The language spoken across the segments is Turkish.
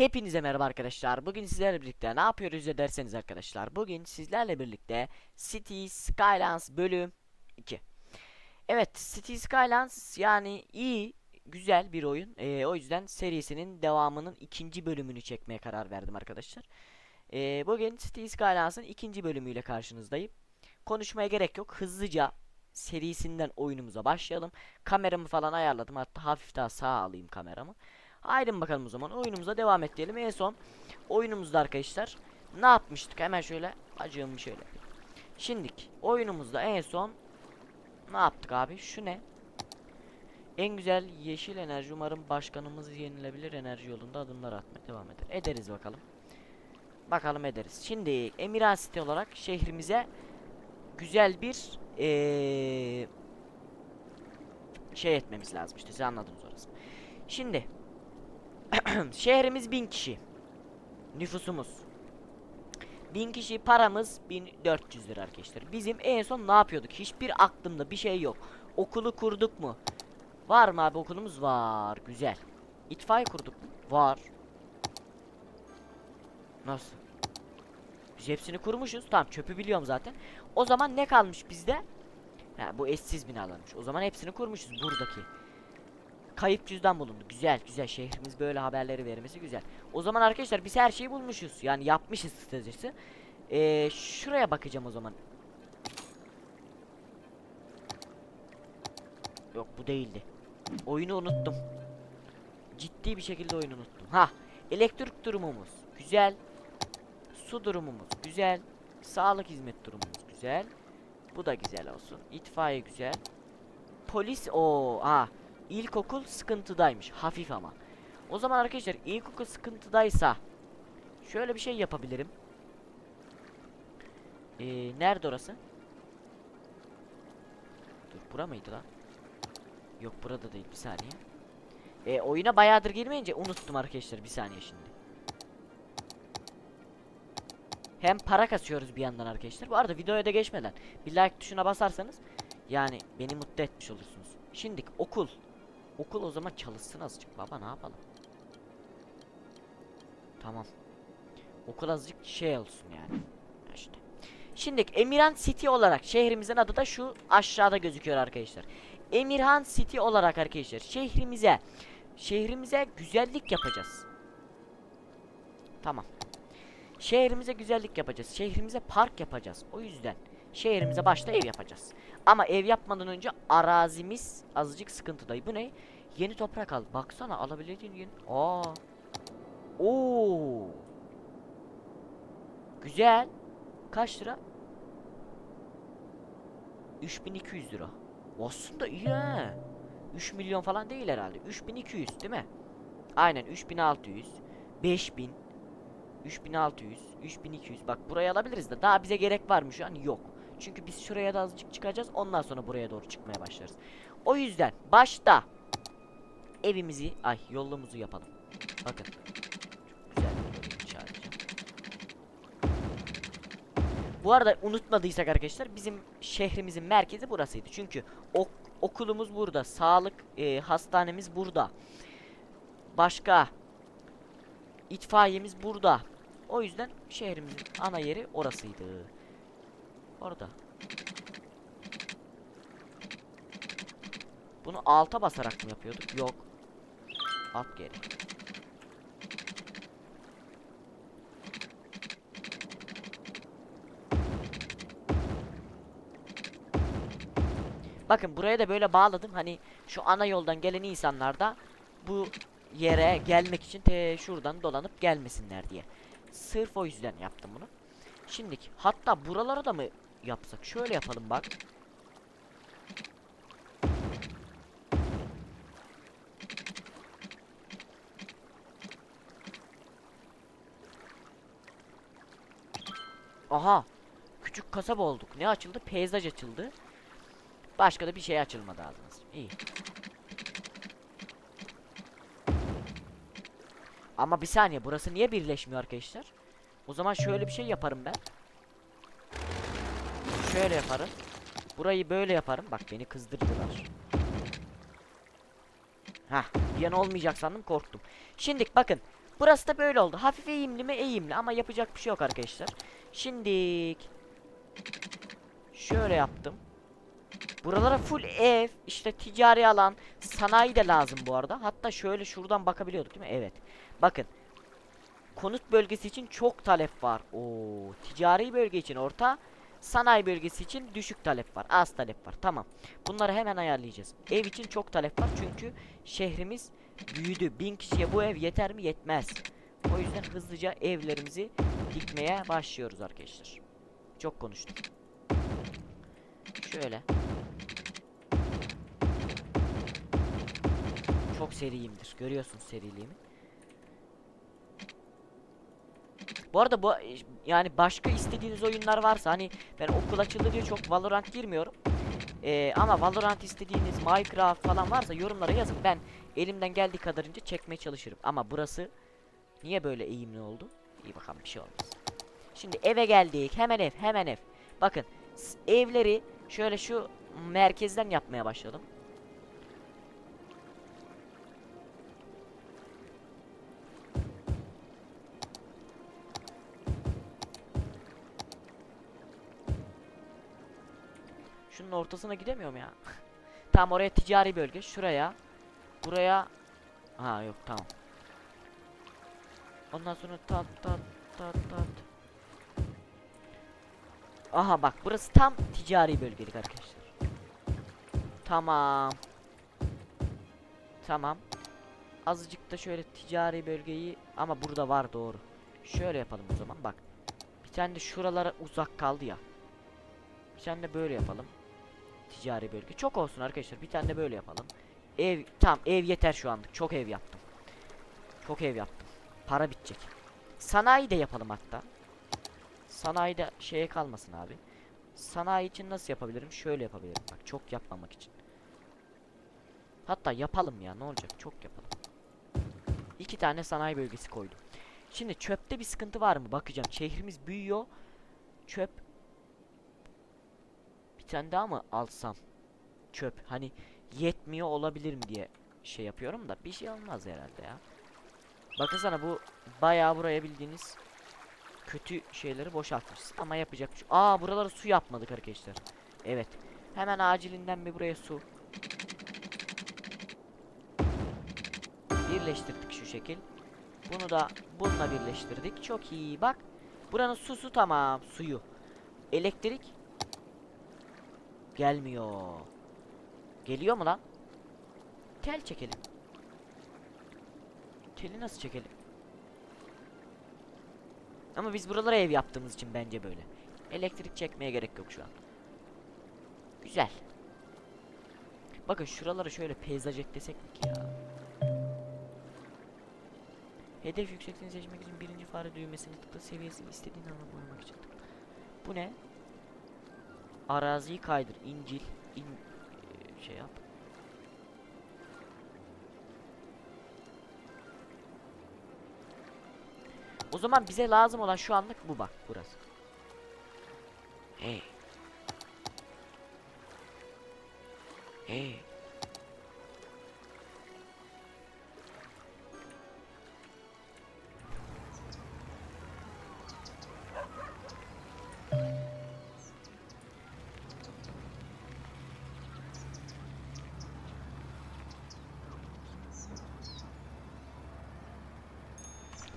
Hepinize merhaba arkadaşlar. Bugün sizlerle birlikte ne yapıyoruz ya derseniz arkadaşlar. Bugün sizlerle birlikte City Skylines bölüm 2. Evet, City Skylines yani iyi, güzel bir oyun. Ee, o yüzden serisinin devamının ikinci bölümünü çekmeye karar verdim arkadaşlar. Ee, bugün City Skylines'ın ikinci bölümüyle karşınızdayım. Konuşmaya gerek yok. Hızlıca serisinden oyunumuza başlayalım. Kameramı falan ayarladım. Hatta hafif daha sağa alayım kameramı. Haydi bakalım o zaman oyunumuza devam et diyelim. En son oyunumuzda arkadaşlar ne yapmıştık? Hemen şöyle acığımı şöyle. Şimdik oyunumuzda en son ne yaptık abi? Şu ne? En güzel yeşil enerji umarım başkanımız yenilebilir enerji yolunda adımlar atmaya devam eder. Ederiz bakalım. Bakalım ederiz. Şimdi Emirhan City olarak şehrimize güzel bir eee şey etmemiz lazım işte siz anladınız orası. Şimdi Şehrimiz 1000 kişi. Nüfusumuz. 1000 kişi paramız 1400 lira arkadaşlar. Bizim en son ne yapıyorduk? Hiçbir aklımda bir şey yok. Okulu kurduk mu? Var mı abi okulumuz? Var. Güzel. İtfaiye kurduk mu? Var. Nasıl? Biz hepsini kurmuşuz. Tamam çöpü biliyorum zaten. O zaman ne kalmış bizde? Ha, bu eşsiz binalarmış. O zaman hepsini kurmuşuz buradaki. Kayıp cüzdan bulundu. Güzel güzel şehrimiz böyle haberleri vermesi güzel. O zaman arkadaşlar biz her şeyi bulmuşuz. Yani yapmışız kısacası. Ee, şuraya bakacağım o zaman. Yok bu değildi. Oyunu unuttum. Ciddi bir şekilde oyunu unuttum. Ha, elektrik durumumuz güzel. Su durumumuz güzel. Sağlık hizmet durumumuz güzel. Bu da güzel olsun. İtfaiye güzel. Polis o ha İlkokul sıkıntıdaymış. Hafif ama. O zaman arkadaşlar ilkokul sıkıntıdaysa şöyle bir şey yapabilirim. Ee, nerede orası? Dur bura mıydı lan? Yok burada değil bir saniye. Ee, oyuna bayağıdır girmeyince unuttum arkadaşlar bir saniye şimdi. Hem para kasıyoruz bir yandan arkadaşlar. Bu arada videoya da geçmeden bir like tuşuna basarsanız yani beni mutlu etmiş olursunuz. Şimdi okul. Okul o zaman çalışsın azıcık baba ne yapalım? Tamam. Okul azıcık şey olsun yani. İşte. Şimdi Emirhan City olarak şehrimizin adı da şu aşağıda gözüküyor arkadaşlar. Emirhan City olarak arkadaşlar şehrimize şehrimize güzellik yapacağız. Tamam. Şehrimize güzellik yapacağız. Şehrimize park yapacağız. O yüzden şehrimize başta ev yapacağız. Ama ev yapmadan önce arazimiz azıcık sıkıntıdaydı. Bu ne? Yeni toprak al. Baksana alabileceğin yeni. Aa. Oo. Güzel. Kaç lira? 3200 lira. Aslında iyi ha. 3 milyon falan değil herhalde. 3200 değil mi? Aynen 3600. 5000. 3600. 3200. Bak buraya alabiliriz de daha bize gerek var mı şu an? Yok. Çünkü biz şuraya da azıcık çıkacağız. Ondan sonra buraya doğru çıkmaya başlarız. O yüzden başta evimizi, ay yolumuzu yapalım. Bakın. Bu arada unutmadıysak arkadaşlar bizim şehrimizin merkezi burasıydı. Çünkü ok okulumuz burada, sağlık e, hastanemiz burada. Başka itfaiyemiz burada. O yüzden şehrimizin ana yeri orasıydı. Orada. Bunu alta basarak mı yapıyorduk? Yok. At geri. Bakın buraya da böyle bağladım. Hani şu ana yoldan gelen insanlar da bu yere gelmek için te şuradan dolanıp gelmesinler diye. Sırf o yüzden yaptım bunu. Şimdilik hatta buralara da mı yapsak? Şöyle yapalım bak. Aha. Küçük kasaba olduk. Ne açıldı? Peyzaj açıldı. Başka da bir şey açılmadı ağzınız. İyi. Ama bir saniye burası niye birleşmiyor arkadaşlar? O zaman şöyle bir şey yaparım ben. Şöyle yaparım. Burayı böyle yaparım. Bak beni kızdırdılar. Hah, bir an olmayacak sandım korktum. Şimdi bakın Burası da böyle oldu. Hafif eğimli mi? Eğimli ama yapacak bir şey yok arkadaşlar. Şimdi şöyle yaptım. Buralara full ev, işte ticari alan, sanayi de lazım bu arada. Hatta şöyle şuradan bakabiliyorduk değil mi? Evet. Bakın. Konut bölgesi için çok talep var. Oo, ticari bölge için orta, sanayi bölgesi için düşük talep var. Az talep var. Tamam. Bunları hemen ayarlayacağız. Ev için çok talep var çünkü şehrimiz büyüdü. Bin kişiye bu ev yeter mi? Yetmez. O yüzden hızlıca evlerimizi dikmeye başlıyoruz arkadaşlar. Çok konuştum. Şöyle. Çok seriyimdir. Görüyorsunuz seriliğimi. Bu arada bu yani başka istediğiniz oyunlar varsa hani ben okul açıldı diye çok Valorant girmiyorum. Ee, ama Valorant istediğiniz Minecraft falan varsa yorumlara yazın. Ben elimden geldiği kadarınca çekmeye çalışırım. Ama burası niye böyle eğimli oldu? İyi bakalım bir şey olmaz. Şimdi eve geldik. Hemen ev, hemen ev. Bakın evleri şöyle şu merkezden yapmaya başladım. Şunun ortasına gidemiyorum ya. tamam oraya ticari bölge. Şuraya. Buraya. Ha yok tamam. Ondan sonra tat tat tat tat. Aha bak burası tam ticari bölgelik arkadaşlar. Tamam. Tamam. Azıcık da şöyle ticari bölgeyi ama burada var doğru. Şöyle yapalım o zaman bak. Bir tane de şuralara uzak kaldı ya. Bir tane de böyle yapalım. Ticari bölge. Çok olsun arkadaşlar. Bir tane de böyle yapalım. Ev tam ev yeter şu anlık. Çok ev yaptım. Çok ev yaptım. Para bitecek. Sanayi de yapalım hatta. Sanayi de şeye kalmasın abi. Sanayi için nasıl yapabilirim? Şöyle yapabilirim. Bak çok yapmamak için. Hatta yapalım ya ne olacak? Çok yapalım. İki tane sanayi bölgesi koydum. Şimdi çöpte bir sıkıntı var mı? Bakacağım. Şehrimiz büyüyor. Çöp tane daha mı alsam? Çöp. Hani yetmiyor olabilir mi diye şey yapıyorum da bir şey olmaz herhalde ya. Bakın sana bu bayağı buraya bildiğiniz kötü şeyleri boşaltmışız ama yapacak bir şey. Aa buraları su yapmadık arkadaşlar. Evet. Hemen acilinden bir buraya su. Birleştirdik şu şekil. Bunu da bununla birleştirdik. Çok iyi. Bak. Buranın susu tamam. Suyu. Elektrik gelmiyor. Geliyor mu lan? Tel çekelim. Teli nasıl çekelim? Ama biz buralara ev yaptığımız için bence böyle. Elektrik çekmeye gerek yok şu an. Güzel. Bakın şuraları şöyle peyzaj eklesek mi ki ya? Hedef yüksekliğini seçmek için birinci fare düğmesini tıkla seviyesini istediğin boyamak için tıkla. Bu ne? Araziyi kaydır. İncil. in e, şey yap. O zaman bize lazım olan şu anlık bu bak burası. Hey. Hey.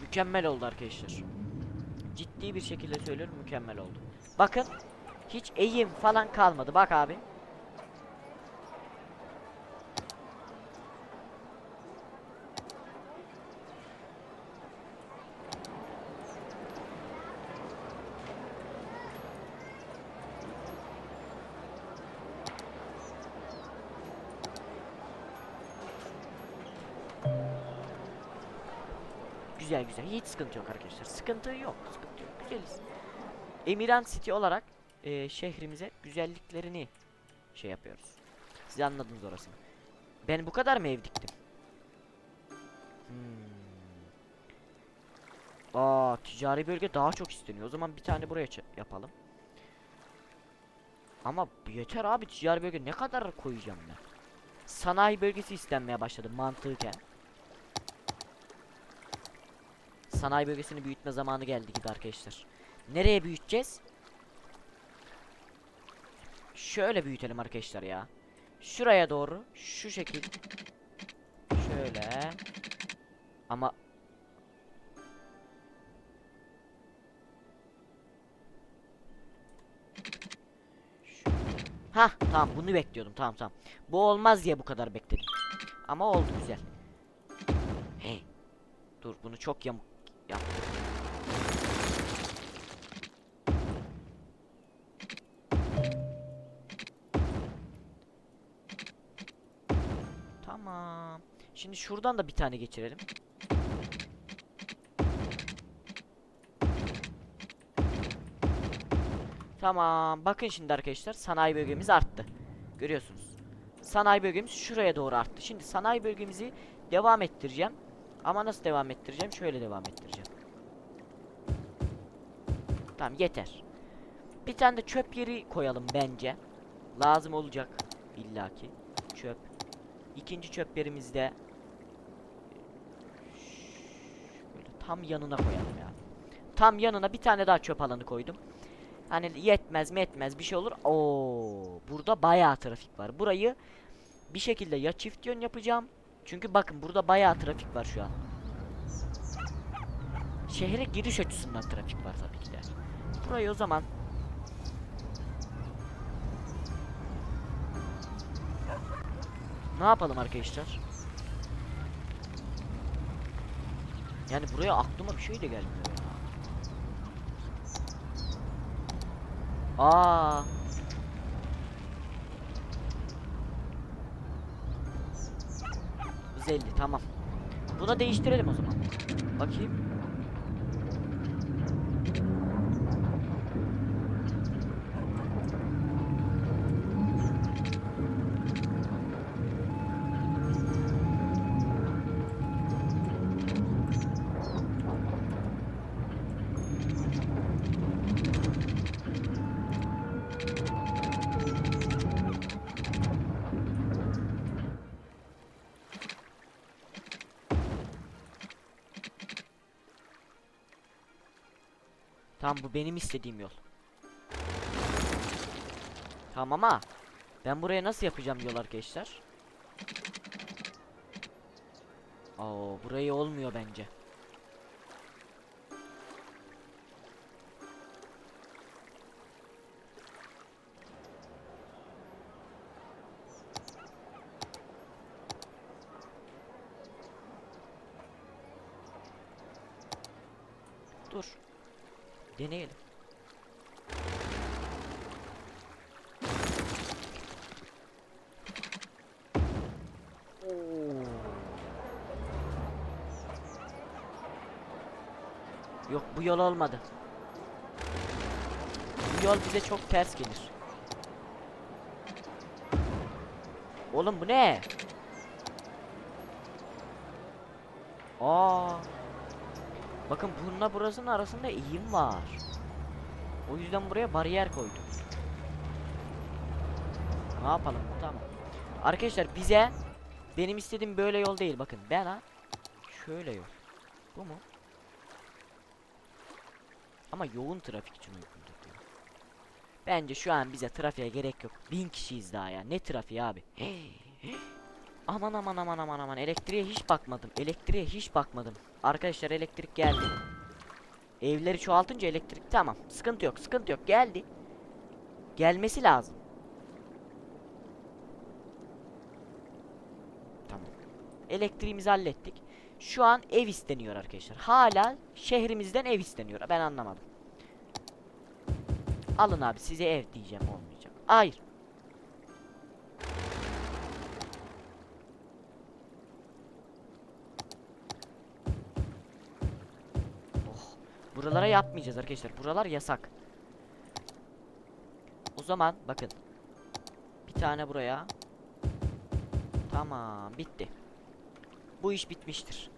Mükemmel oldu arkadaşlar. Ciddi bir şekilde söylüyorum mükemmel oldu. Bakın hiç eğim falan kalmadı. Bak abi. Güzel güzel. Hiç sıkıntı yok arkadaşlar. Sıkıntı yok. Sıkıntı yok. Güzeliz. Emirhan City olarak e, şehrimize güzelliklerini şey yapıyoruz. Siz anladınız orasını. Ben bu kadar mı ev diktim? Hmm. Aa, ticari bölge daha çok isteniyor. O zaman bir tane buraya yapalım. Ama yeter abi ticari bölge ne kadar koyacağım ben? Sanayi bölgesi istenmeye başladı mantıken. Sanayi bölgesini büyütme zamanı geldi gibi arkadaşlar. Nereye büyüteceğiz? Şöyle büyütelim arkadaşlar ya. Şuraya doğru şu şekil. Şöyle. Ama Ha tamam bunu bekliyordum tamam tamam. Bu olmaz diye bu kadar bekledim. Ama oldu güzel. Hey. Dur bunu çok yamuk Tamam. Şimdi şuradan da bir tane geçirelim. Tamam. Bakın şimdi arkadaşlar sanayi bölgemiz arttı. Görüyorsunuz. Sanayi bölgemiz şuraya doğru arttı. Şimdi sanayi bölgemizi devam ettireceğim. Ama nasıl devam ettireceğim? Şöyle devam ettireceğim. Tamam yeter. Bir tane de çöp yeri koyalım bence. Lazım olacak illaki. Çöp. İkinci çöp yerimizde şöyle tam yanına koyalım ya. Tam yanına bir tane daha çöp alanı koydum. Hani yetmez mi etmez bir şey olur. Oo, burada bayağı trafik var. Burayı bir şekilde ya çift yön yapacağım. Çünkü bakın burada bayağı trafik var şu an. Şehre giriş açısından trafik var tabii ki de. Burayı o zaman Ne yapalım arkadaşlar? Yani buraya aklıma bir şey de gelmiyor ya. Aa. Güzeldi tamam. Buna değiştirelim o zaman. Bakayım. Tamam bu benim istediğim yol. Tamam ama ben buraya nasıl yapacağım yol arkadaşlar? Oo burayı olmuyor bence. Dur. Deneyelim. Yok bu yol olmadı. Bu yol bize çok ters gelir. Oğlum bu ne? Aa. Bakın bununla burasının arasında eğim var. O yüzden buraya bariyer koydum. Ne yapalım? Tamam. Arkadaşlar bize benim istediğim böyle yol değil. Bakın ben ha şöyle yol. Bu mu? Ama yoğun trafik için uygundur diyor. Bence şu an bize trafiğe gerek yok. Bin kişiyiz daha ya. Ne trafiği abi? Aman aman aman aman aman. Elektriğe hiç bakmadım. Elektriğe hiç bakmadım. Arkadaşlar elektrik geldi. Evleri çoğaltınca elektrik tamam. Sıkıntı yok. Sıkıntı yok. Geldi. Gelmesi lazım. Tamam. Elektriğimizi hallettik. Şu an ev isteniyor arkadaşlar. Hala şehrimizden ev isteniyor. Ben anlamadım. Alın abi size ev diyeceğim olmayacak. Hayır. Buralara yapmayacağız arkadaşlar. Buralar yasak. O zaman bakın. Bir tane buraya. Tamam bitti. Bu iş bitmiştir.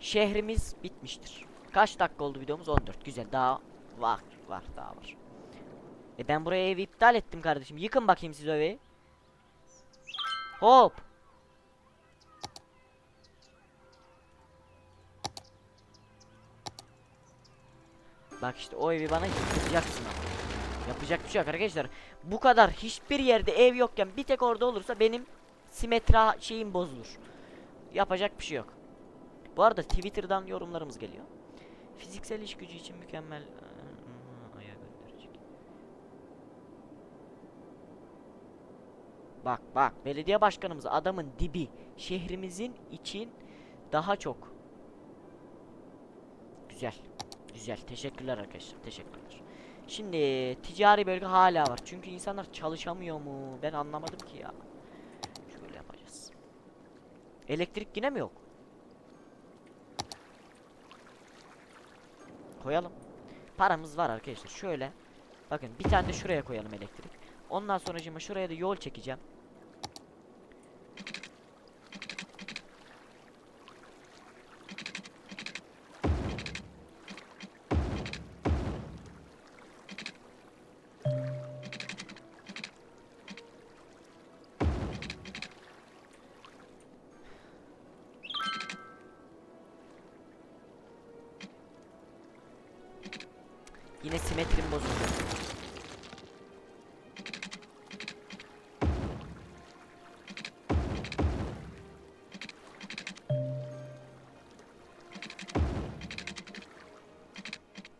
Şehrimiz bitmiştir. Kaç dakika oldu videomuz? 14. Güzel. Daha var. Var daha var. E ben buraya evi iptal ettim kardeşim. Yıkın bakayım siz evi. Hop. Bak işte o evi bana yıktıracaksın ama. Yapacak bir şey yok arkadaşlar. Bu kadar hiçbir yerde ev yokken bir tek orada olursa benim simetra şeyim bozulur. Yapacak bir şey yok. Bu arada Twitter'dan yorumlarımız geliyor. Fiziksel iş gücü için mükemmel Aa, aya gönderecek. Bak bak belediye başkanımız adamın dibi şehrimizin için daha çok. Güzel. Güzel. Teşekkürler arkadaşlar. Teşekkürler. Şimdi ticari bölge hala var. Çünkü insanlar çalışamıyor mu? Ben anlamadım ki ya. Şöyle yapacağız. Elektrik yine mi yok? Koyalım. Paramız var arkadaşlar. Şöyle. Bakın bir tane de şuraya koyalım elektrik. Ondan sonra şuraya da yol çekeceğim. Yine simetrim bozuldu.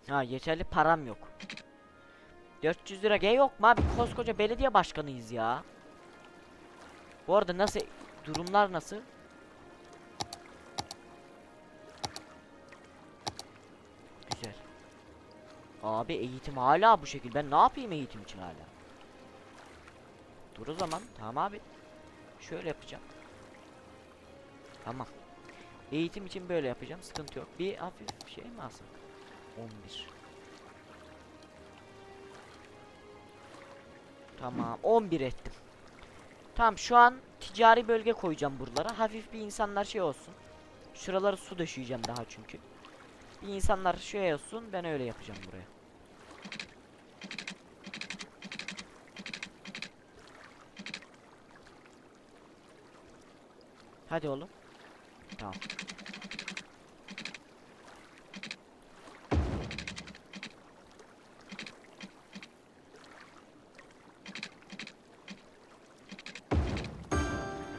Ha yeterli param yok. 400 lira G yok mu abi? Koskoca belediye başkanıyız ya. Bu arada nasıl durumlar nasıl? Abi eğitim hala bu şekil. Ben ne yapayım eğitim için hala? Dur o zaman. Tamam abi. Şöyle yapacağım. Tamam. Eğitim için böyle yapacağım. Sıkıntı yok. Bir hafif şey mi alsak? 11. Tamam. 11 ettim. Tamam şu an ticari bölge koyacağım buralara. Hafif bir insanlar şey olsun. Şuraları su döşeyeceğim daha çünkü. İnsanlar şey olsun. Ben öyle yapacağım buraya. Hadi oğlum. Tamam.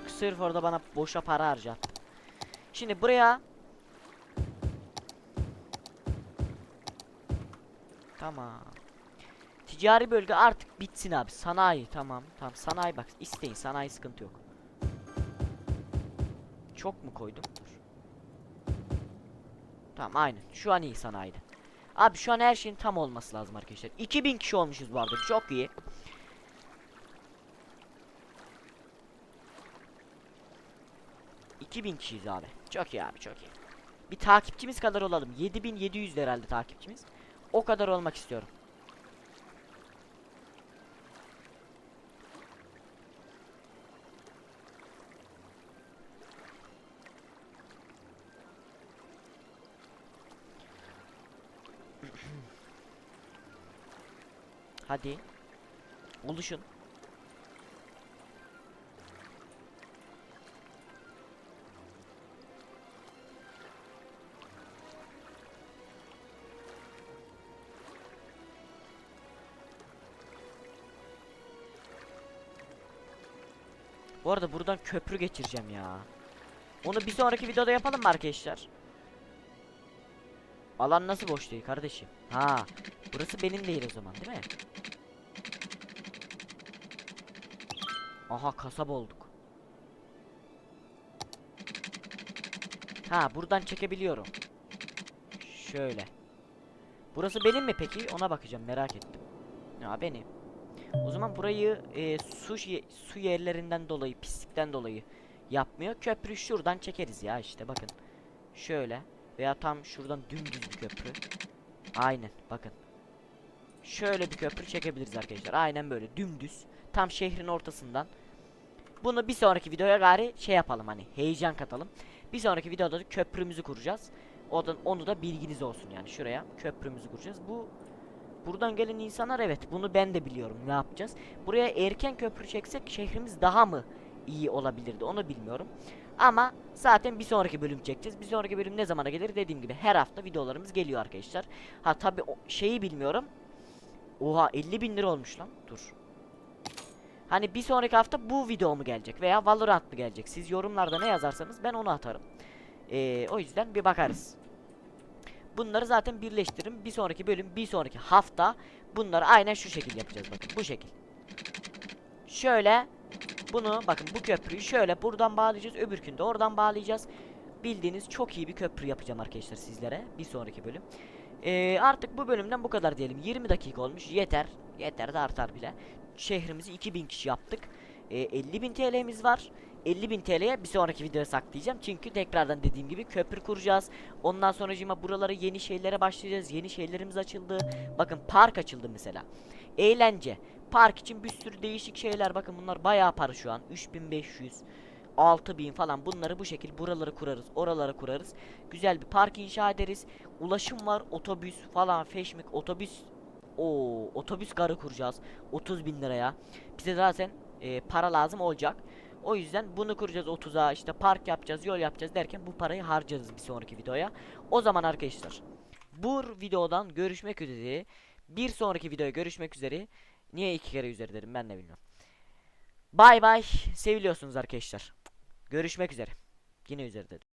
Sırf orada bana boşa para harcattı. Şimdi buraya Tamam. Ticari bölge artık bitsin abi. Sanayi tamam. Tamam sanayi bak isteyin sanayi sıkıntı yok. Çok mu koydum? Dur. Tamam aynen. Şu an iyi sanayide. Abi şu an her şeyin tam olması lazım arkadaşlar. 2000 kişi olmuşuz bu arada. Çok iyi. bin kişiyiz abi. Çok iyi abi çok iyi. Bir takipçimiz kadar olalım. 7700 herhalde takipçimiz. O kadar olmak istiyorum. Hadi. Oluşun. Bu arada buradan köprü geçireceğim ya. Onu bir sonraki videoda yapalım mı arkadaşlar? Alan nasıl boş değil kardeşim? Ha, burası benim değil o zaman değil mi? Aha kasaba olduk. Ha buradan çekebiliyorum. Şöyle. Burası benim mi peki? Ona bakacağım merak ettim. Ya benim. O zaman burayı e, su su yerlerinden dolayı, pislikten dolayı yapmıyor. Köprü şuradan çekeriz ya işte bakın. Şöyle veya tam şuradan dümdüz bir köprü. Aynen bakın. Şöyle bir köprü çekebiliriz arkadaşlar. Aynen böyle dümdüz. Tam şehrin ortasından. Bunu bir sonraki videoya gari şey yapalım hani heyecan katalım. Bir sonraki videoda da köprümüzü kuracağız. O da, onu da bilginiz olsun yani şuraya köprümüzü kuracağız. Bu buradan gelen insanlar evet bunu ben de biliyorum ne yapacağız. Buraya erken köprü çeksek şehrimiz daha mı iyi olabilirdi onu bilmiyorum. Ama zaten bir sonraki bölüm çekeceğiz. Bir sonraki bölüm ne zamana gelir dediğim gibi her hafta videolarımız geliyor arkadaşlar. Ha tabi şeyi bilmiyorum. Oha 50 bin lira olmuş lan. Dur. Hani bir sonraki hafta bu video mu gelecek veya Valorant mı gelecek? Siz yorumlarda ne yazarsanız ben onu atarım. Ee, o yüzden bir bakarız. Bunları zaten birleştiririm. Bir sonraki bölüm, bir sonraki hafta bunları aynen şu şekil yapacağız bakın. Bu şekil. Şöyle bunu bakın bu köprüyü şöyle buradan bağlayacağız. Öbürkünü de oradan bağlayacağız. Bildiğiniz çok iyi bir köprü yapacağım arkadaşlar sizlere. Bir sonraki bölüm. Ee, artık bu bölümden bu kadar diyelim. 20 dakika olmuş. Yeter. Yeter de artar bile. Şehrimizi 2000 kişi yaptık. Ee, 50.000 TL'miz var. 50.000 TL'ye bir sonraki videoya saklayacağım. Çünkü tekrardan dediğim gibi köprü kuracağız. Ondan sonra buralara yeni şeylere başlayacağız. Yeni şeylerimiz açıldı. Bakın park açıldı mesela. Eğlence. Park için bir sürü değişik şeyler. Bakın bunlar bayağı para şu an. 3500 6000 falan bunları bu şekil buraları kurarız. Oraları kurarız. Güzel bir park inşa ederiz. Ulaşım var. Otobüs falan. Feşmik otobüs. O otobüs garı kuracağız. 30 bin liraya. Bize zaten e, para lazım olacak. O yüzden bunu kuracağız 30'a işte park yapacağız yol yapacağız derken bu parayı harcarız bir sonraki videoya. O zaman arkadaşlar bu videodan görüşmek üzere. Bir sonraki videoya görüşmek üzere. Niye iki kere üzeri dedim ben de bilmiyorum. Bay bay. Seviliyorsunuz arkadaşlar. Görüşmek üzere. Yine üzeri dedim.